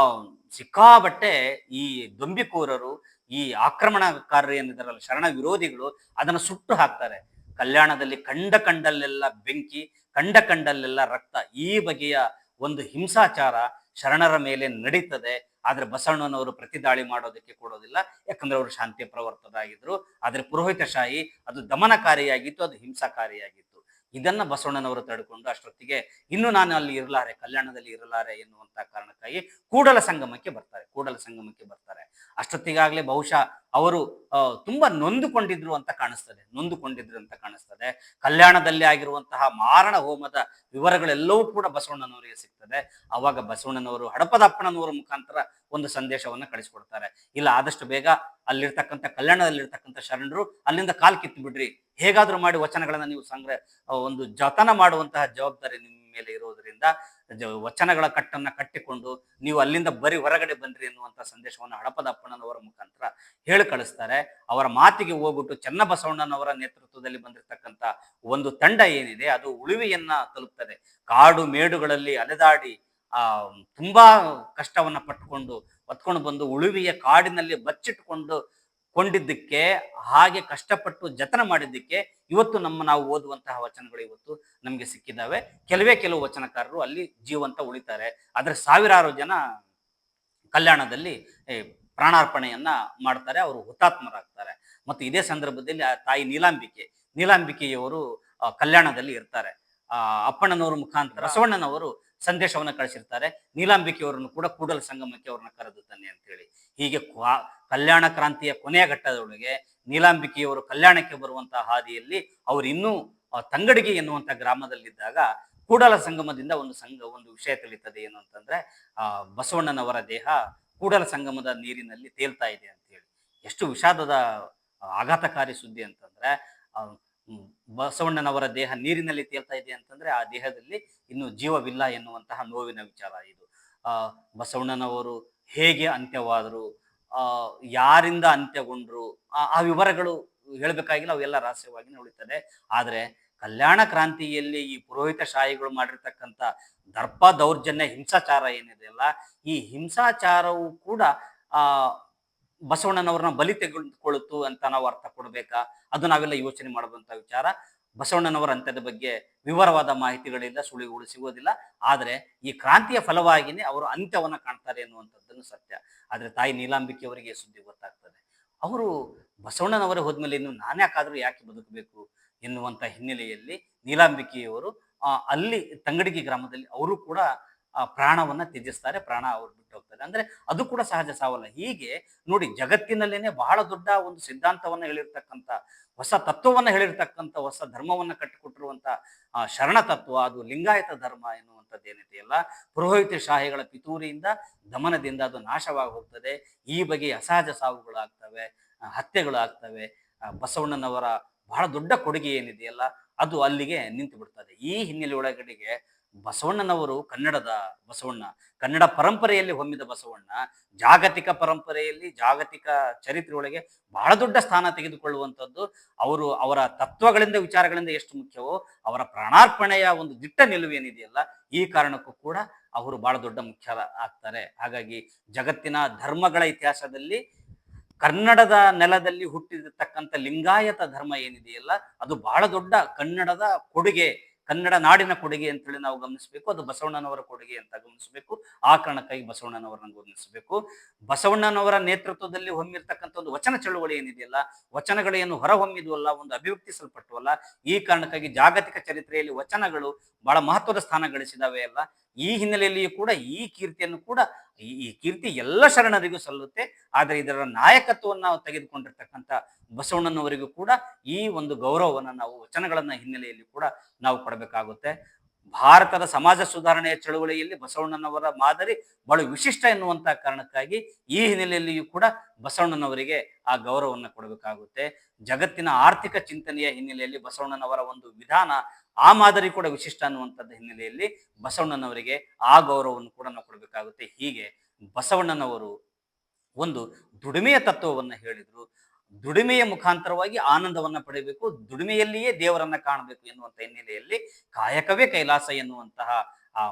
ಸಿಕ್ಕಾಬಟ್ಟೆ ಈ ದೊಂಬಿಕೋರರು, ಈ ಆಕ್ರಮಣಕಾರರು ಏನಿದಾರಲ್ಲ ಶರಣ ವಿರೋಧಿಗಳು ಅದನ್ನ ಸುಟ್ಟು ಹಾಕ್ತಾರೆ. ಕಲ್ಯಾಣದಲ್ಲಿ ಕಂಡ ಕಂಡಲ್ಲೆಲ್ಲ ಬೆಂಕಿ ಕಂಡ ಕಂಡಲ್ಲೆಲ್ಲ ರಕ್ತ ಈ ಬಗೆಯ ಒಂದು ಹಿಂಸಾಚಾರ ಶರಣರ ಮೇಲೆ ನಡೀತದೆ. ಆದ್ರೆ ಬಸವಣ್ಣನವರು ಪ್ರತಿದಾಳಿ ಮಾಡೋದಕ್ಕೆ ಕೊಡೋದಿಲ್ಲ. ಯಾಕಂದ್ರೆ ಅವರು ಶಾಂತಿ ಪ್ರವರ್ತರಾಗಿದ್ರು. ಆದ್ರೆ ಪುರೋಹಿತಶಾಹಿ ಅದು ದಮನಕಾರಿಯಾಗಿತ್ತು, ಅದು ಹಿಂಸಾಕಾರಿಯಾಗಿತ್ತು. ಇದನ್ನ ಬಸವಣ್ಣನವರು ತಡ್ಕೊಂಡು ಅಷ್ಟೊತ್ತಿಗೆ ಇನ್ನು ನಾನು ಅಲ್ಲಿ ಇರಲಾರೆ, ಕಲ್ಯಾಣದಲ್ಲಿ ಇರಲಾರೆ ಎನ್ನುವಂತಹ ಕಾರಣಕ್ಕಾಗಿ ಕೂಡಲ ಸಂಗಮಕ್ಕೆ ಬರ್ತಾರೆ, ಕೂಡಲ ಸಂಗಮಕ್ಕೆ ಬರ್ತಾರೆ. ಅಷ್ಟೊತ್ತಿಗಾಗಲೇ ಬಹುಶಃ ಅವರು ತುಂಬಾ ನೊಂದುಕೊಂಡಿದ್ರು ಅಂತ ಕಾಣಿಸ್ತದೆ, ನೊಂದುಕೊಂಡಿದ್ರು ಅಂತ ಕಾಣಿಸ್ತದೆ. ಕಲ್ಯಾಣದಲ್ಲಿ ಆಗಿರುವಂತಹ ಮಾರಣ ಹೋಮದ ವಿವರಗಳೆಲ್ಲವೂ ಕೂಡ ಬಸವಣ್ಣನವರಿಗೆ ಸಿಗ್ತದೆ. ಅವಾಗ ಬಸವಣ್ಣನವರು ಹಡಪದಪ್ಪನವರ ಮುಖಾಂತರ ಒಂದು ಸಂದೇಶವನ್ನ ಕಳಿಸ್ಕೊಡ್ತಾರೆ. ಇಲ್ಲ, ಆದಷ್ಟು ಬೇಗ ಅಲ್ಲಿರ್ತಕ್ಕಂಥ, ಕಲ್ಯಾಣದಲ್ಲಿರ್ತಕ್ಕಂಥ ಶರಣರು ಅಲ್ಲಿಂದ ಕಾಲ್ ಕಿತ್ತು ಬಿಡ್ರಿ ಹೇಗಾದ್ರೂ ಮಾಡಿ ವಚನಗಳನ್ನ ನೀವು ಸಂಗ್ರಹ ಒಂದು ಜತನ ಮಾಡುವಂತಹ ಜವಾಬ್ದಾರಿ ನಿಮ್ಮ ಮೇಲೆ ಇರೋದ್ರಿಂದ ವಚನಗಳ ಕಟ್ಟನ್ನ ಕಟ್ಟಿಕೊಂಡು ನೀವು ಅಲ್ಲಿಂದ ಬರೀ ಹೊರಗಡೆ ಬಂದ್ರಿ ಎನ್ನುವಂಥ ಸಂದೇಶವನ್ನು ಹಡಪದ ಅಪ್ಪಣ್ಣನವರ ಮುಖಾಂತರ ಹೇಳಿ ಕಳಿಸ್ತಾರೆ. ಅವರ ಮಾತಿಗೆ ಹೋಗ್ಬಿಟ್ಟು ಚನ್ನಬಸವಣ್ಣನವರ ನೇತೃತ್ವದಲ್ಲಿ ಬಂದಿರತಕ್ಕಂತ ಒಂದು ತಂಡ ಏನಿದೆ, ಅದು ಉಳಿವೆಯನ್ನ ತಲುಪ್ತದೆ. ಕಾಡು ಮೇಡುಗಳಲ್ಲಿ ಅಲೆದಾಡಿ, ಆ, ತುಂಬಾ ಕಷ್ಟವನ್ನ ಪಟ್ಟುಕೊಂಡು ಹೊತ್ಕೊಂಡು ಬಂದು ಉಳುವಿಯ ಕಾಡಿನಲ್ಲಿ ಬಚ್ಚಿಟ್ಕೊಂಡು ಕೊಂಡಿದ್ದಕ್ಕೆ, ಹಾಗೆ ಕಷ್ಟಪಟ್ಟು ಜತನ ಮಾಡಿದ್ದಕ್ಕೆ ಇವತ್ತು ನಮ್ಮ ನಾವು ಓದುವಂತಹ ವಚನಗಳು ಇವತ್ತು ನಮಗೆ ಸಿಕ್ಕಿದ್ದಾವೆ. ಕೆಲವೇ ಕೆಲವು ವಚನಕಾರರು ಅಲ್ಲಿ ಜೀವಂತ ಉಳಿತಾರೆ. ಆದರೆ ಸಾವಿರಾರು ಜನ ಕಲ್ಯಾಣದಲ್ಲಿ ಪ್ರಾಣಾರ್ಪಣೆಯನ್ನ ಮಾಡ್ತಾರೆ. ಅವರು ಹುತಾತ್ಮರಾಗ್ತಾರೆ. ಮತ್ತು ಇದೇ ಸಂದರ್ಭದಲ್ಲಿ ಆ ತಾಯಿ ನೀಲಾಂಬಿಕೆ, ನೀಲಾಂಬಿಕೆಯವರು ಕಲ್ಯಾಣದಲ್ಲಿ ಇರ್ತಾರೆ. ಆ, ಅಪ್ಪಣ್ಣನವರ ಮುಖಾಂತರ, ಬಸವಣ್ಣನವರು ಸಂದೇಶವನ್ನ ಕಳಿಸಿರ್ತಾರೆ. ನೀಲಾಂಬಿಕೆಯವರನ್ನು ಕೂಡ ಕೂಡಲ ಸಂಗಮಕ್ಕೆ ಅವ್ರನ್ನ ಕರೆದು ತನ್ನಿ ಅಂತ ಹೇಳಿ ಹೀಗೆ ಕಲ್ಯಾಣ ಕ್ರಾಂತಿಯ ಕೊನೆಯ ಘಟ್ಟದೊಳಗೆ ನೀಲಾಂಬಿಕೆಯವರು ಕಲ್ಯಾಣಕ್ಕೆ ಬರುವಂತಹ ಹಾದಿಯಲ್ಲಿ ಅವರು ಇನ್ನೂ ತಂಗಡಿಗೆ ಎನ್ನುವಂಥ ಗ್ರಾಮದಲ್ಲಿದ್ದಾಗ ಕೂಡಲ ಸಂಗಮದಿಂದ ಒಂದು ಸಂಘ, ಒಂದು ವಿಷಯ ತಿಳಿತದೆ ಏನು ಅಂತಂದ್ರೆ, ಆ, ಬಸವಣ್ಣನವರ ದೇಹ ಕೂಡಲ ಸಂಗಮದ ನೀರಿನಲ್ಲಿ ತೇಲ್ತಾ ಇದೆ ಅಂತ ಹೇಳಿ. ಎಷ್ಟು ವಿಷಾದದ ಆಘಾತಕಾರಿ ಸುದ್ದಿ ಅಂತಂದ್ರೆ ಬಸವಣ್ಣನವರ ದೇಹ ನೀರಿನಲ್ಲಿ ತೇಲ್ತಾ ಇದೆ ಅಂತಂದ್ರೆ ಆ ದೇಹದಲ್ಲಿ ಇನ್ನು ಜೀವವಿಲ್ಲ ಎನ್ನುವಂತಹ ನೋವಿನ ವಿಚಾರ ಇದು. ಆ, ಬಸವಣ್ಣನವರು ಹೇಗೆ ಅಂತ್ಯವಾದರು ಯಾರಿಂದ ಅಂತ್ಯಗೊಂಡ್ರು, ಆ ಆ ವಿವರಗಳು ಹೇಳಬೇಕಾಗಿಲ್ಲ, ಅವೆಲ್ಲ ರಹಸ್ಯವಾಗಿ ಉಳಿತದೆ ಆದರೆ ಕಲ್ಯಾಣ ಕ್ರಾಂತಿಯಲ್ಲಿ ಈ ಪುರೋಹಿತ ಶಾಹಿಗಳು ಮಾಡಿರ್ತಕ್ಕಂಥ ದರ್ಪ ದೌರ್ಜನ್ಯ, ಹಿಂಸಾಚಾರ ಏನಿದೆಯಲ್ಲ ಈ ಹಿಂಸಾಚಾರವು ಕೂಡ, ಆ, ಬಸವಣ್ಣನವ್ರನ್ನ ಬಲಿ ತೆಗೆದುಕೊಳ್ಳುತ್ತು ಅಂತ ನಾವು ಅರ್ಥ ಕೊಡ್ಬೇಕಾ? ಅದು ನಾವೆಲ್ಲ ಯೋಚನೆ ಮಾಡುವಂತ ವಿಚಾರ. ಬಸವಣ್ಣನವರ ಅಂತ್ಯದ ಬಗ್ಗೆ ವಿವರವಾದ ಮಾಹಿತಿಗಳಿಲ್ಲ ಸುಳಿವುಗಳು ಸಿಗೋದಿಲ್ಲ ಆದರೆ ಈ ಕ್ರಾಂತಿಯ ಫಲವಾಗಿನೇ ಅವರು ಅಂತ್ಯವನ್ನ ಕಾಣ್ತಾರೆ ಅನ್ನುವಂಥದ್ದನ್ನು ಸತ್ಯ. ಆದರೆ ತಾಯಿ ನೀಲಾಂಬಿಕೆ ಅವರಿಗೆ ಸುದ್ದಿ ಗೊತ್ತಾಗ್ತದೆ. ಅವರು ಬಸವಣ್ಣನವರೇ ಹೋದ್ಮೇಲೆ ಇನ್ನು ನಾನ್ಯಾಕಾದ್ರೂ ಯಾಕೆ ಬದುಕಬೇಕು ಎನ್ನುವಂಥ ಹಿನ್ನೆಲೆಯಲ್ಲಿ ನೀಲಾಂಬಿಕೆಯವರು ಅಲ್ಲಿ ತಂಗಡಿಗಿ ಗ್ರಾಮದಲ್ಲಿ ಅವರು ಕೂಡ ಪ್ರಾಣವನ್ನ ತ್ಯಜಿಸ್ತಾರೆ, ಪ್ರಾಣ ಅವ್ರು ಬಿಟ್ಟು ಹೋಗ್ತಾರೆ. ಅಂದ್ರೆ ಅದು ಕೂಡ ಸಹಜ ಸಾವಲ್ಲ. ಹೀಗೆ ನೋಡಿ ಜಗತ್ತಿನಲ್ಲೇನೆ ಬಹಳ ದೊಡ್ಡ ಒಂದು ಸಿದ್ಧಾಂತವನ್ನ ಹೇಳಿರ್ತಕ್ಕಂಥ, ಹೊಸ ತತ್ವವನ್ನ ಹೇಳಿರ್ತಕ್ಕಂಥ, ಹೊಸ ಧರ್ಮವನ್ನ ಕಟ್ಟಿಕೊಟ್ಟಿರುವಂತ ಶರಣ ತತ್ವ ಅದು ಲಿಂಗಾಯತ ಧರ್ಮ ಎನ್ನುವಂಥದ್ದು ಏನಿದೆಯಲ್ಲ ಪುರೋಹಿತ ಶಾಹಿಗಳ ಪಿತೂರಿಯಿಂದ ದಮನದಿಂದ ಅದು ನಾಶವಾಗಿ ಹೋಗ್ತದೆ. ಈ ಬಗೆಯ ಅಸಹಜ ಸಾವುಗಳಾಗ್ತವೆ ಹತ್ಯೆಗಳಾಗ್ತವೆ ಬಸವಣ್ಣನವರ ಬಹಳ ದೊಡ್ಡ ಕೊಡುಗೆ ಏನಿದೆಯಲ್ಲ ಅದು ಅಲ್ಲಿಗೆ ನಿಂತು ಬಿಡ್ತದೆ. ಈ ಹಿನ್ನೆಲೆ ಒಳಗಡೆಗೆ ಬಸವಣ್ಣನವರು ಕನ್ನಡದ ಬಸವಣ್ಣ, ಕನ್ನಡ ಪರಂಪರೆಯಲ್ಲಿ ಹೊಮ್ಮಿದ ಬಸವಣ್ಣ, ಜಾಗತಿಕ ಪರಂಪರೆಯಲ್ಲಿ ಜಾಗತಿಕ ಚರಿತ್ರೆಯೊಳಗೆ ಬಹಳ ದೊಡ್ಡ ಸ್ಥಾನ ತೆಗೆದುಕೊಳ್ಳುವಂಥದ್ದು. ಅವರು ಅವರ ತತ್ವಗಳಿಂದ ವಿಚಾರಗಳಿಂದ ಎಷ್ಟು ಮುಖ್ಯವೋ, ಅವರ ಪ್ರಾಣಾರ್ಪಣೆಯ ಒಂದು ದಿಟ್ಟ ನಿಲುವೇನಿದೆಯಲ್ಲ, ಈ ಕಾರಣಕ್ಕೂ ಕೂಡ ಅವರು ಬಹಳ ದೊಡ್ಡ ಮುಖ್ಯ ಆಗ್ತಾರೆ. ಹಾಗಾಗಿ ಜಗತ್ತಿನ ಧರ್ಮಗಳ ಇತಿಹಾಸದಲ್ಲಿ ಕನ್ನಡದ ನೆಲದಲ್ಲಿ ಹುಟ್ಟಿರತಕ್ಕಂಥ ಲಿಂಗಾಯತ ಧರ್ಮ ಏನಿದೆಯಲ್ಲ, ಅದು ಬಹಳ ದೊಡ್ಡ ಕನ್ನಡದ ಕೊಡುಗೆ ಕನ್ನಡ ನಾಡಿನ ಕೊಡುಗೆ ಅಂತೇಳಿ ನಾವು ಗಮನಿಸಬೇಕು. ಅದು ಬಸವಣ್ಣನವರ ಕೊಡುಗೆ ಅಂತ ಗಮನಿಸಬೇಕು. ಆ ಕಾರಣಕ್ಕಾಗಿ ಬಸವಣ್ಣನವರನ್ನು ಗಮನಿಸಬೇಕು. ಬಸವಣ್ಣನವರ ನೇತೃತ್ವದಲ್ಲಿ ಹೊಮ್ಮಿರ್ತಕ್ಕಂಥ ಒಂದು ವಚನ ಚಳುವಳಿ ಏನಿದೆಯಲ್ಲ, ವಚನಗಳೇನು ಹೊರಹೊಮ್ಮಿದ್ವಲ್ಲ, ಒಂದು ಅಭಿವ್ಯಕ್ತಿಸಲ್ಪಟ್ಟವಲ್ಲ, ಈ ಕಾರಣಕ್ಕಾಗಿ ಜಾಗತಿಕ ಚರಿತ್ರೆಯಲ್ಲಿ ವಚನಗಳು ಬಹಳ ಮಹತ್ವದ ಸ್ಥಾನ ಗಳಿಸಿದಾವೆ ಅಲ್ಲ. ಈ ಹಿನ್ನೆಲೆಯಲ್ಲಿಯೂ ಕೂಡ ಈ ಕೀರ್ತಿಯನ್ನು ಕೂಡ ಈ ಈ ಕೀರ್ತಿ ಎಲ್ಲ ಶರಣರಿಗೂ ಸಲ್ಲುತ್ತೆ. ಆದರೆ ಇದರ ನಾಯಕತ್ವವನ್ನು ನಾವು ತೆಗೆದುಕೊಂಡಿರ್ತಕ್ಕಂಥ ಬಸವಣ್ಣನವರಿಗೂ ಕೂಡ ಈ ಒಂದು ಗೌರವವನ್ನು ನಾವು, ವಚನಗಳನ್ನ ಹಿನ್ನೆಲೆಯಲ್ಲಿ ಕೂಡ ನಾವು ಕೊಡಬೇಕಾಗುತ್ತೆ. ಭಾರತದ ಸಮಾಜ ಸುಧಾರಣೆಯ ಚಳುವಳಿಯಲ್ಲಿ ಬಸವಣ್ಣನವರ ಮಾದರಿ ಬಹಳ ವಿಶಿಷ್ಟ ಎನ್ನುವಂತಹ ಕಾರಣಕ್ಕಾಗಿ ಈ ಹಿನ್ನೆಲೆಯಲ್ಲಿಯೂ ಕೂಡ ಬಸವಣ್ಣನವರಿಗೆ ಆ ಗೌರವವನ್ನು ಕೊಡಬೇಕಾಗುತ್ತೆ. ಜಗತ್ತಿನ ಆರ್ಥಿಕ ಚಿಂತನೆಯ ಹಿನ್ನೆಲೆಯಲ್ಲಿ ಬಸವಣ್ಣನವರ ಒಂದು ವಿಧಾನ ಆ ಮಾದರಿ ಕೂಡ ವಿಶಿಷ್ಟ ಅನ್ನುವಂಥದ್ದು ಹಿನ್ನೆಲೆಯಲ್ಲಿ ಬಸವಣ್ಣನವರಿಗೆ ಆ ಗೌರವವನ್ನು ಕೂಡ ನಾವು ಕೊಡಬೇಕಾಗುತ್ತೆ. ಹೀಗೆ ಬಸವಣ್ಣನವರು ಒಂದು ದುಡಿಮೆಯ ತತ್ವವನ್ನು ಹೇಳಿದರು. ದುಡಿಮೆಯ ಮುಖಾಂತರವಾಗಿ ಆನಂದವನ್ನ ಪಡೆಯಬೇಕು. ದುಡಿಮೆಯಲ್ಲಿಯೇ ದೇವರನ್ನ ಕಾಣಬೇಕು ಎನ್ನುವಂಥ ಹಿನ್ನೆಲೆಯಲ್ಲಿ ಕಾಯಕವೇ ಕೈಲಾಸ ಎನ್ನುವಂತಹ ಆ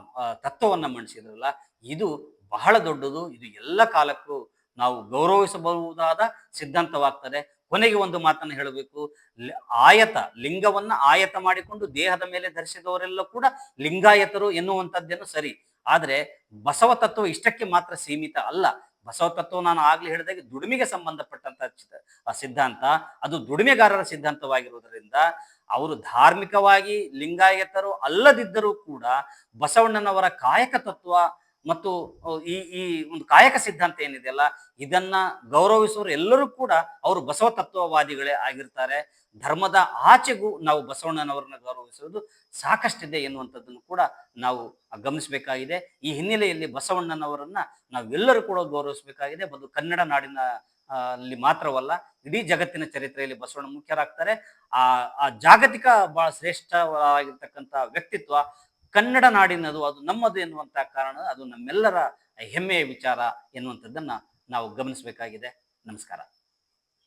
ತತ್ವವನ್ನು ಮಂಡಿಸಿದ್ರಲ್ಲ, ಇದು ಬಹಳ ದೊಡ್ಡದು. ಇದು ಎಲ್ಲ ಕಾಲಕ್ಕೂ ನಾವು ಗೌರವಿಸಬಹುದಾದ ಸಿದ್ಧಾಂತವಾಗ್ತದೆ. ಕೊನೆಗೆ ಒಂದು ಮಾತನ್ನು ಹೇಳಬೇಕು. ಆಯತ, ಲಿಂಗವನ್ನ ಆಯತ ಮಾಡಿಕೊಂಡು ದೇಹದ ಮೇಲೆ ಧರಿಸಿದವರೆಲ್ಲ ಕೂಡ ಲಿಂಗಾಯತರು ಎನ್ನುವಂಥದ್ದೇನು ಸರಿ. ಆದ್ರೆ ಬಸವ ತತ್ವ ಇಷ್ಟಕ್ಕೆ ಮಾತ್ರ ಸೀಮಿತ ಅಲ್ಲ. ಬಸವ ತತ್ವ ನಾನು ಆಗ್ಲಿ ಹೇಳಿದಾಗ ದುಡಿಮೆಗೆ ಸಂಬಂಧಪಟ್ಟಂತ ಸಿದ್ಧಾಂತ. ಅದು ದುಡಿಮೆಗಾರರ ಸಿದ್ಧಾಂತವಾಗಿರುವುದರಿಂದ ಅವರು ಧಾರ್ಮಿಕವಾಗಿ ಲಿಂಗಾಯತರು ಅಲ್ಲದಿದ್ದರೂ ಕೂಡ ಬಸವಣ್ಣನವರ ಕಾಯಕ ತತ್ವ ಮತ್ತು ಈ ಈ ಒಂದು ಕಾಯಕ ಸಿದ್ಧಾಂತ ಏನಿದೆಯಲ್ಲ ಇದನ್ನ ಗೌರವಿಸುವವರು ಎಲ್ಲರೂ ಕೂಡ ಅವರು ಬಸವ ತತ್ವವಾದಿಗಳೇ ಆಗಿರ್ತಾರೆ. ಧರ್ಮದ ಆಚೆಗೂ ನಾವು ಬಸವಣ್ಣನವರನ್ನ ಗೌರವಿಸುವುದು ಸಾಕಷ್ಟಿದೆ ಎನ್ನುವಂಥದ್ದನ್ನು ಕೂಡ ನಾವು ಗಮನಿಸಬೇಕಾಗಿದೆ. ಈ ಹಿನ್ನೆಲೆಯಲ್ಲಿ ಬಸವಣ್ಣನವರನ್ನ ನಾವೆಲ್ಲರೂ ಕೂಡ ಗೌರವಿಸಬೇಕಾಗಿದೆ. ಬದು ಕನ್ನಡ ನಾಡಿನ ಅಲ್ಲಿ ಮಾತ್ರವಲ್ಲ, ಇಡೀ ಜಗತ್ತಿನ ಚರಿತ್ರೆಯಲ್ಲಿ ಬಸವಣ್ಣ ಮುಖ್ಯರಾಗ್ತಾರೆ. ಆ ಆ ಜಾಗತಿಕ ಬಹಳ ಶ್ರೇಷ್ಠವಾಗಿರ್ತಕ್ಕಂಥ ವ್ಯಕ್ತಿತ್ವ ಕನ್ನಡ ನಾಡಿನದು ಅದು ನಮ್ಮದು ಎನ್ನುವಂಥ ಕಾರಣ ಅದು ನಮ್ಮೆಲ್ಲರ ಹೆಮ್ಮೆಯ ವಿಚಾರ ಎನ್ನುವಂಥದ್ದನ್ನು ನಾವು ಗಮನಿಸಬೇಕಾಗಿದೆ. ನಮಸ್ಕಾರ.